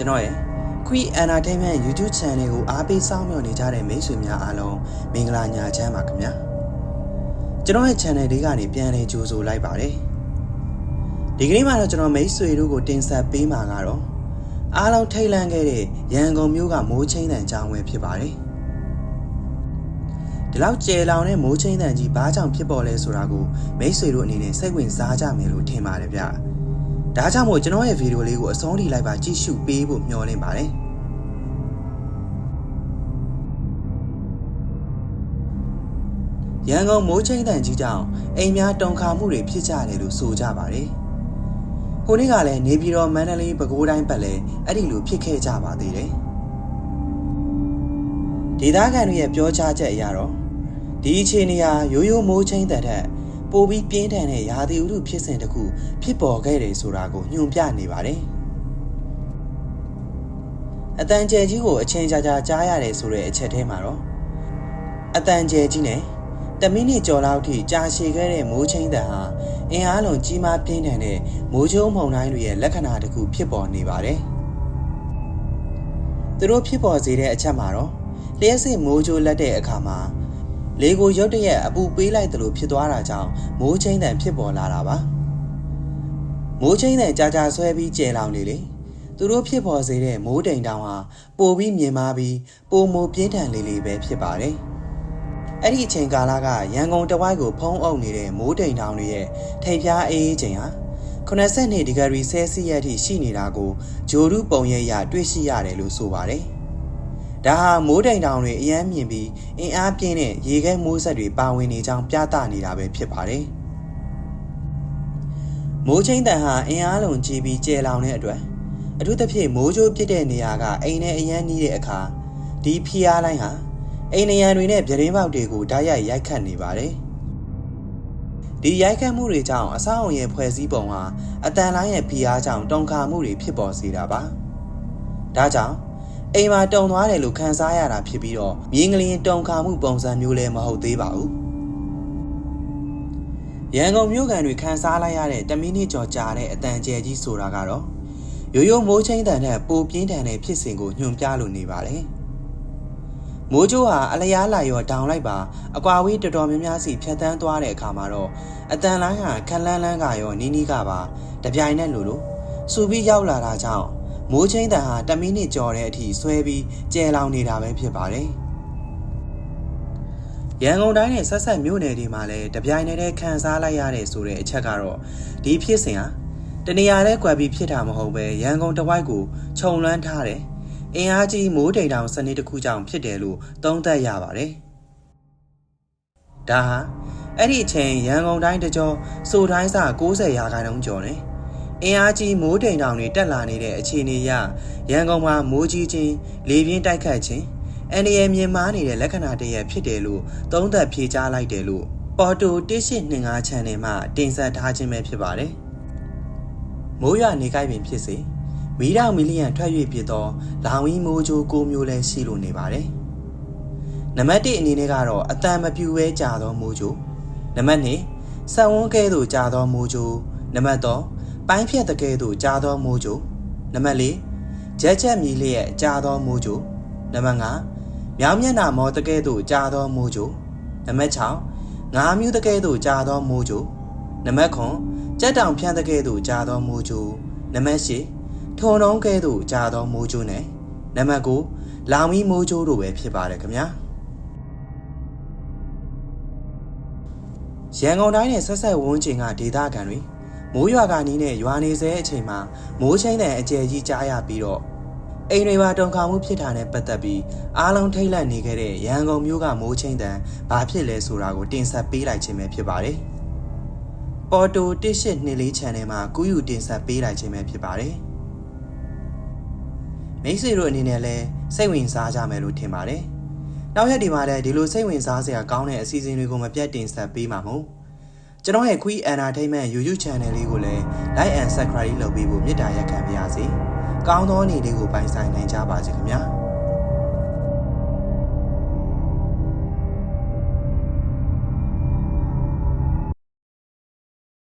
ကျွန်တော်ရဲ့ Quick Entertainment YouTube Channel ကိုအားပေးစောင့်မျှော်နေကြတဲ့မိတ်ဆွေများအားလုံးမင်္ဂလာညချမ်းပါခင်ဗျာကျွန်တော်ရဲ့ channel လေးကနေပြန်လည်ကြိုဆိုလိုက်ပါတယ်ဒီကနေ့မှာတော့ကျွန်တော်မိတ်ဆွေတို့ကိုတင်ဆက်ပေးမှာကတော့အားလုံးထိတ်လန့်ခဲ့တဲ့ရန်ကုန်မြို့ကမိုးချင်းတန်ကြောင်းဝယ်ဖြစ်ပါတယ်ဒီလောက်ကျယ်လောင်တဲ့မိုးချင်းတန်ကြီးဘာကြောင့်ဖြစ်ပေါ်လဲဆိုတာကိုမိတ်ဆွေတို့အနေနဲ့စိတ်ဝင်စားကြမယ်လို့ထင်ပါတယ်ဗျ ဒါကြောင့်မို့ကျွန်တော်ရဲ့ဗီဒီယိုလေးကိုအဆုံးထိလိုက်ပါကြည့်ရှုပေးဖို့မျှော်လင့်ပါတယ်ရန်ကုန်မိုးချင်းတန်ကြီးကြောင့်အိမ်များတုန်ခါမှုတွေဖြစ်ကြတယ်လို့ဆိုကြပါတယ်။ဟိုနေ့ကလည်းနေပြည်တော်မန္တလေးပဲခူးတိုင်းပတ်လဲအဲ့ဒီလိုဖြစ်ခဲ့ကြပါသေးတယ်။ဒေသခံတွေရဲ့ပြောကြားချက်အရတော့ဒီအခြေအနေဟာရိုးရိုးမိုးချင်းတန်တဲ့ ပိုပြီးပြင်းထန်တဲ့ရာသီဥတုဖြစ်စဉ်တစ်ခုဖြစ်ပေါ်ခဲ့တယ်ဆိုတာကိုညွှန်ပြနေပါတယ်။အတန်ကျဲကြီးကိုအချင်းကြာကြာကြားရတယ်ဆိုတဲ့အချက်ထဲမှာတော့အတန်ကျဲကြီးနဲ့တမိနစ်ကျော်လောက်ထိကြာရှည်ခဲ့တဲ့မိုးချင်းတန်ဟာအင်အားလုံးကြီးမားပြင်းထန်တဲ့မိုးချိုးမှုန်တိုင်းတွေရဲ့လက္ခဏာတစ်ခုဖြစ်ပေါ်နေပါတယ်။သူတို့ဖြစ်ပေါ်စေတဲ့အချက်မှာတော့လျှက်စစ်မိုးချိုးလက်တဲ့အခါမှာ လေကိုရုတ်တရက်အပူပေးလိုက်သလိုဖြစ်သွားတာကြောင့်မိုးချင်းတန်ဖြစ်ပေါ်လာတာပါ။မိုးချင်းတန်ကြာကြာဆွဲပြီးကျဲလောင်နေလေ။သူတို့ဖြစ်ပေါ်စေတဲ့မိုးတိမ်တောင်ဟာပိုပြီးမြင်မာပြီးပိုမိုပြင်းထန်လေးလေးပဲဖြစ်ပါတယ်။အဲ့ဒီအချိန်ကာလကရန်ကုန်တဝိုက်ကိုဖုံးအုပ်နေတဲ့မိုးတိမ်တောင်တွေရဲ့ထိပ်ပြားအေးအေးချိန်ဟာ82ဒီဂရီဆဲလ်စီယပ်ထိရှိနေတာကိုဂျိုရုပုံရိပ်ရတွေ့ရှိရတယ်လို့ဆိုပါတယ်။ ဒါဟာမိုးတိမ်တောင်တွေအယမ်းမြင်ပြီးအင်အားပြင်းတဲ့ရေခဲမိုးဆက်တွေပါဝင်နေကြောင်းပြသနေတာပဲဖြစ်ပါတယ်။မိုးချင်းတန်ဟာအင်အားလုံးကြီးပြီးကျယ်လောင်တဲ့အတွက်အထူးသဖြင့်မိုးကြိုးပြစ်တဲ့နေရာကအိမ်နဲ့အယမ်းနီးတဲ့အခါဒီဖီအားလိုင်းဟာအိမ်နရံတွေနဲ့ပြတင်းပေါက်တွေကိုဓာတ်ရိုက်ရိုက်ခတ်နေပါတယ်။ဒီရိုက်ခတ်မှုတွေကြောင့်အဆောက်အုံရဲ့ဖွဲ့စည်းပုံဟာအတန်လိုင်းရဲ့ဖိအားကြောင့်တုန်ခါမှုတွေဖြစ်ပေါ်စေတာပါ။ဒါကြောင့် အိမ်မှာတုံသွားတယ်လို့ခံစားရတာဖြစ်ပြီးတော့မြင်းကလေးတုံခါမှုပုံစံမျိုးလည်းမဟုတ်သေးပါဘူး။ရန်ကုန်မြို့ကန်တွေခံစားလိုက်ရတဲ့တမီနစ်ကျော်ကြာတဲ့အတန်ကျဲကြီးဆိုတာကတော့ရိုးရိုးမိုးချင်းတန်တဲ့ပိုပြင်းထန်တဲ့ဖြစ်စဉ်ကိုညွှန်ပြလို့နေပါတယ်။မိုးကြိုးဟာအလျားလာရောဒေါင်လိုက်ပါအကွာဝေးတော်တော်များများစီဖြတ်တန်းသွားတဲ့အခါမှာတော့အတန်လိုင်းဟာခက်လန်းလန်းကရောနီးနီးကပါတပြိုင်နက်လိုလိုစူပြီးရောက်လာတာကြောင့် မိုးချင်းတန်ဟာတမီနစ်ကြော်တဲ့အထိဆွဲပြီးကျဲလောင်နေတာပဲဖြစ်ပါတယ်ရန်ကုန်တိုင်းနဲ့ဆက်ဆက်မြို့နယ်တွေမှာလည်းတပြိုင်တည်းခံစားလိုက်ရတဲ့ဆိုတဲ့အချက်ကတော့ဒီဖြစ်စဉ်ဟာတနေရာလဲကွယ်ပြီးဖြစ်တာမဟုတ်ပဲရန်ကုန်တဝိုက်ကိုခြုံလွှမ်းထားတယ်အင်အားကြီးမိုးတိမ်တောင်စနစ်တစ်ခုကြောင့်ဖြစ်တယ်လို့သုံးသပ်ရပါတယ်။ဒါဟာအဲ့ဒီအချိန်ရန်ကုန်တိုင်းတကြောစိုးတိုင်းစာ90ရာခိုင်နှုန်းကျော်တယ်။ အင်အားကြီးမိုးတိမ်တောင်တွေတက်လာနေတဲ့အခြေအနေရရန်ကုန်မှာမိုးကြီးခြင်းလေပြင်းတိုက်ခတ်ခြင်းအန်ဒီယမြင်မာနေတဲ့လက္ခဏာတရက်ဖြစ်တယ်လို့သုံးသပ်ဖြေကြားလိုက်တယ်လို့ပေါ်တို1825 channel မှာတင်ဆက်ထားခြင်းပဲဖြစ်ပါတယ်။မိုးရွာနေကြိုက်ပင်ဖြစ်စေမီးတောင်မီလီယံထွက်၍ဖြစ်သောလောင်ဝီမိုးချိုးကိုမျိုးလဲရှိလို့နေပါတယ်။နံပါတ်1အနေနဲ့ကတော့အတန်မပြူပဲကြာသောမိုးချိုး။နံပါတ်2ဆံဝန်းကဲသို့ကြာသောမိုးချိုး။နံပါတ်3 ပိုင်းဖြတ်တကဲသို့ကြာသောမိုးချိုး။နံပါတ်4ရက်ချက်မြည်လျက်ကြာသောမိုးချိုး။နံပါတ်5မြောင်မျက်နှာမောတကဲသို့ကြာသောမိုးချိုး။နံပါတ်6ငါးမျိုးတကဲသို့ကြာသောမိုးချိုး။နံပါတ်9ကြက်တောင်ဖြန့်တကဲသို့ကြာသောမိုးချိုး။နံပါတ်10ထုံနှုံးကဲသို့ကြာသောမိုးကြိုးနဲ့နံပါတ်9လောင်မီမိုးကြိုးတို့ပဲဖြစ်ပါတယ်ခင်ဗျာရန်ကုန်တိုင်းနဲ့ဆက်ဆက်ဝန်းကျင်ကဒေသခံတွေ မိုးရွာကနီးနဲ့ရွာနေစေအချိန်မှာမိုးချင်းတဲ့အကျယ်ကြီးကြားရပြီးတော့အိမ်တွေမှာတုန်ခါမှုဖြစ်တာနဲ့ပတ်သက်ပြီးအားလုံးထိတ်လန့်နေခဲ့တဲ့ရန်ကုန်မြို့ကမိုးချင်းတန်ဘာဖြစ်လဲဆိုတာကိုတင်ဆက်ပေးလိုက်ခြင်းပဲဖြစ်ပါတယ်။ပေါ်တို1824 channel မှာကူးယူတင်ဆက်ပေးလိုက်ခြင်းပဲဖြစ်ပါတယ်။မိတ်ဆွေတို့အနေနဲ့လည်းစိတ်ဝင်စားကြမယ်လို့ထင်ပါတယ်။နောက်ရက်ဒီမှာလည်းဒီလိုစိတ်ဝင်စားစရာကောင်းတဲ့အစီအစဉ်တွေကိုမပြတ်တင်ဆက်ပေးမှာမို့ ကျွန်တော်ရဲ့ Quick Entertainment YouTube Channel လေးကိုလည်း Like and Subscribe လုပ်ပေးဖို့မေတ္တာရက်ခံပါရစေ။ကောင်းသောနေ့လေးကိုပိုင်ဆိုင်နိုင်ကြပါစေခင်ဗျာ။